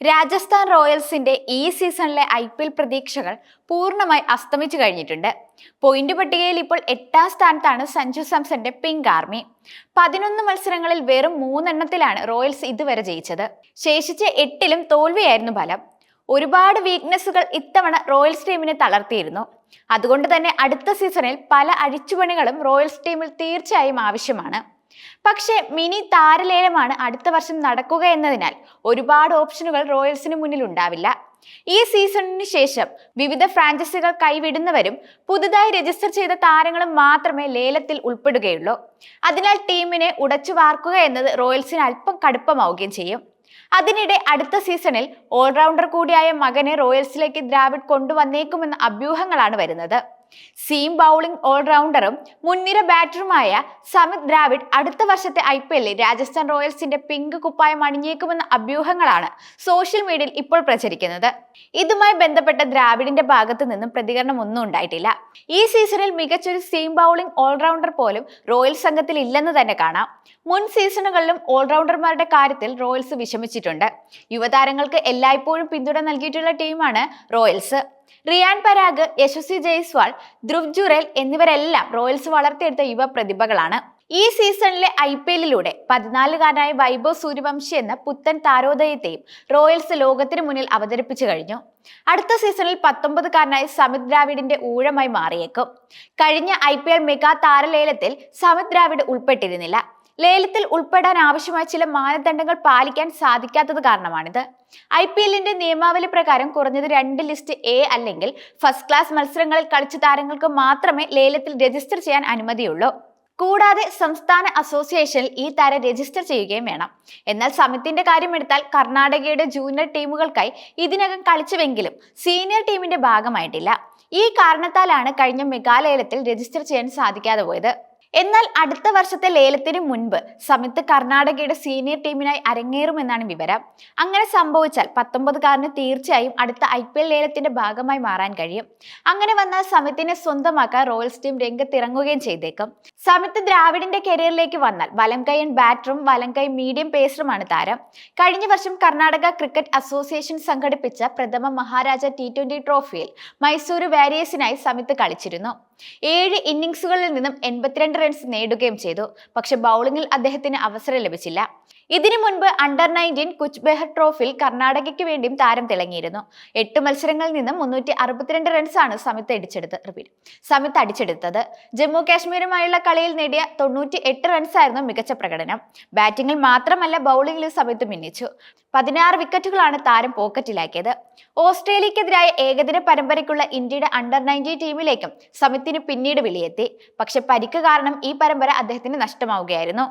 രാജസ്ഥാൻ റോയൽസിന്റെ ഈ സീസണിലെ I P L പ്രതീക്ഷകൾ പൂർണമായി അസ്തമിച്ചു കഴിഞ്ഞിട്ടുണ്ട്. പോയിന്റ് പട്ടികയിൽ ഇപ്പോൾ എട്ടാം സ്ഥാനത്താണ് സഞ്ജു സാംസന്റെ പിങ്ക് ആർമി. പതിനൊന്ന് മത്സരങ്ങളിൽ വെറും മൂന്നെണ്ണത്തിലാണ് റോയൽസ് ഇതുവരെ ജയിച്ചത്. ശേഷിച്ച എട്ടിലും തോൽവിയായിരുന്നു ഫലം. ഒരുപാട് വീക്ക്നെസ്സുകൾ ഇത്തവണ റോയൽസ് ടീമിനെ തളർത്തിയിരുന്നു. അതുകൊണ്ട് തന്നെ അടുത്ത സീസണിൽ പല അഴിച്ചുപണികളും റോയൽസ് ടീമിൽ തീർച്ചയായും ആവശ്യമാണ്. പക്ഷേ മിനി താരലേലമാണ് അടുത്ത വർഷം നടക്കുക എന്നതിനാൽ ഒരുപാട് ഓപ്ഷനുകൾ റോയൽസിന് മുന്നിൽ ഉണ്ടാവില്ല ഈ സീസണിന് ശേഷം വിവിധ ഫ്രാഞ്ചൈസികൾ കൈവിടുന്നവരും പുതുതായി രജിസ്റ്റർ ചെയ്ത താരങ്ങളും മാത്രമേ ലേലത്തിൽ ഉൾപ്പെടുകയുള്ളൂ. അതിനാൽ ടീമിനെ ഉടച്ചു വാർക്കുക എന്നത് റോയൽസിന് അല്പം കടുപ്പമാവുകയും ചെയ്യും. അതിനിടെ അടുത്ത സീസണിൽ ഓൾറൗണ്ടർ കൂടിയായ മകനെ റോയൽസിലേക്ക് ദ്രാവിഡ് കൊണ്ടുവന്നേക്കുമെന്ന അഭ്യൂഹങ്ങളാണ് വരുന്നത്. സീം ബൗളിംഗ് ഓൾറൗണ്ടറും മുൻനിര ബാറ്ററുമായ സമിത് ദ്രാവിഡ് അടുത്ത വർഷത്തെ ഐ പി എല്ലിൽ രാജസ്ഥാൻ റോയൽസിന്റെ പിങ്ക് കുപ്പായം അണിഞ്ഞേക്കുമെന്ന അഭ്യൂഹങ്ങളാണ് സോഷ്യൽ മീഡിയയിൽ ഇപ്പോൾ പ്രചരിക്കുന്നത്. ഇതുമായി ബന്ധപ്പെട്ട ദ്രാവിഡിന്റെ ഭാഗത്തു നിന്നും പ്രതികരണം ഒന്നും ഉണ്ടായിട്ടില്ല. ഈ സീസണിൽ മികച്ചൊരു സീം ബൗളിംഗ് ഓൾറൗണ്ടർ പോലും റോയൽ സംഘത്തിൽ ഇല്ലെന്ന് തന്നെ കാണാം. മുൻ സീസണുകളിലും ഓൾറൗണ്ടർമാരുടെ കാര്യത്തിൽ റോയൽസ് വിഷമിച്ചിട്ടുണ്ട്. യുവതാരങ്ങൾക്ക് എല്ലായ്പ്പോഴും പിന്തുണ നൽകിയിട്ടുള്ള ടീമാണ് റോയൽസ്. റിയാൻ പരാഗ് യശസ്വി ജയ്സ്വാൾ ധ്രുവ് ജുറേൽ എന്നിവരെല്ലാം റോയൽസ് വളർത്തിയെടുത്ത യുവ പ്രതിഭകളാണ്. ഈ സീസണിലെ ഐ പി എല്ലിലൂടെ പതിനാലുകാരനായ വൈഭവ് സൂര്യവംശി എന്ന പുത്തൻ താരോദയത്തെയും റോയൽസ് ലോകത്തിന് മുന്നിൽ അവതരിപ്പിച്ചു കഴിഞ്ഞു. അടുത്ത സീസണിൽ പത്തൊമ്പതുകാരനായ സമിത് ദ്രാവിഡിന്റെ ഊഴമായി മാറിയേക്കും. കഴിഞ്ഞ ഐ പി എൽ മെഗാ താരലേലത്തിൽ സമിത് ദ്രാവിഡ് ഉൾപ്പെട്ടിരുന്നില്ല. ലേലത്തിൽ ഉൾപ്പെടാൻ ആവശ്യമായ ചില മാനദണ്ഡങ്ങൾ പാലിക്കാൻ സാധിക്കാത്തത് കാരണമാണിത്. ഐ പി എല്ലിന്റെ നിയമാവലി പ്രകാരം കുറഞ്ഞത് രണ്ട് ലിസ്റ്റ് എ അല്ലെങ്കിൽ ഫസ്റ്റ് ക്ലാസ് മത്സരങ്ങളിൽ കളിച്ച താരങ്ങൾക്ക് മാത്രമേ ലേലത്തിൽ രജിസ്റ്റർ ചെയ്യാൻ അനുമതിയുള്ളൂ. കൂടാതെ സംസ്ഥാന അസോസിയേഷനിൽ ഈ താരം രജിസ്റ്റർ ചെയ്യുകയും വേണം. എന്നാൽ സമിതിന്റെ കാര്യമെടുത്താൽ കർണാടകയുടെ ജൂനിയർ ടീമുകൾക്കായി ഇതിനകം കളിച്ചുവെങ്കിലും സീനിയർ ടീമിന്റെ ഭാഗമായിട്ടില്ല. ഈ കാരണത്താലാണ് കഴിഞ്ഞ മെഗാലയലത്തിൽ രജിസ്റ്റർ ചെയ്യാൻ സാധിക്കാതെ പോയത്. എന്നാൽ അടുത്ത വർഷത്തെ ലേലത്തിന് മുൻപ് സമിത്ത് കർണാടകയുടെ സീനിയർ ടീമിനായി അരങ്ങേറുമെന്നാണ് വിവരം. അങ്ങനെ സംഭവിച്ചാൽ പത്തൊമ്പതുകാരന് തീർച്ചയായും അടുത്ത ഐ പി എൽ ലേലത്തിന്റെ ഭാഗമായി മാറാൻ കഴിയും. അങ്ങനെ വന്നാൽ സമിത്തിനെ സ്വന്തമാക്കാൻ റോയൽസ് ടീം രംഗത്തിറങ്ങുകയും ചെയ്തേക്കും. സമിത്ത് ദ്രാവിഡിന്റെ കരിയറിലേക്ക് വന്നാൽ വലം കൈ ബാറ്ററും വലം കൈ മീഡിയം പേസറുമാണ് താരം. കഴിഞ്ഞ വർഷം കർണാടക ക്രിക്കറ്റ് അസോസിയേഷൻ സംഘടിപ്പിച്ച പ്രഥമ മഹാരാജ ടി ട്വന്റി ട്രോഫിയിൽ മൈസൂരു വാരിയേഴ്സിനായി സമിത്ത് കളിച്ചിരുന്നു. ഏഴ് ഇന്നിംഗ്സുകളിൽ നിന്നും എൺപത്തിരണ്ട് റൺസ് നേടുകയും ചെയ്തു. പക്ഷെ ബൗളിംഗിൽ അദ്ദേഹത്തിന് അവസരം ലഭിച്ചില്ല. ഇതിനു മുൻപ് അണ്ടർ നയന്റീൻ കുച്ച് ബെഹർ ട്രോഫിയിൽ കർണാടകയ്ക്ക് വേണ്ടിയും താരം തിളങ്ങിയിരുന്നു. എട്ട് മത്സരങ്ങളിൽ നിന്നും മുന്നൂറ്റി അറുപത്തിരണ്ട് റൺസാണ് സമിത്ത് അടിച്ചെടുത്ത് സമിത്ത് അടിച്ചെടുത്തത്. ജമ്മു കാശ്മീരുമായുള്ള കളിയിൽ നേടിയ തൊണ്ണൂറ്റി എട്ട് റൺസായിരുന്നു മികച്ച പ്രകടനം. ബാറ്റിംഗിൽ മാത്രമല്ല ബൗളിംഗിൽ സമിത്ത് മിന്നിച്ചു. പതിനാറ് വിക്കറ്റുകളാണ് താരം പോക്കറ്റിലാക്കിയത്. ഓസ്ട്രേലിയക്കെതിരായ ഏകദിന പരമ്പരയ്ക്കുള്ള ഇന്ത്യയുടെ അണ്ടർ നയന്റീൻ ടീമിലേക്കും സമിത്തിന് പിന്നീട് വിളിയെത്തി പക്ഷെ പരിക്ക് കാരണം ഈ പരമ്പര അദ്ദേഹത്തിന് നഷ്ടമാവുകയായിരുന്നു.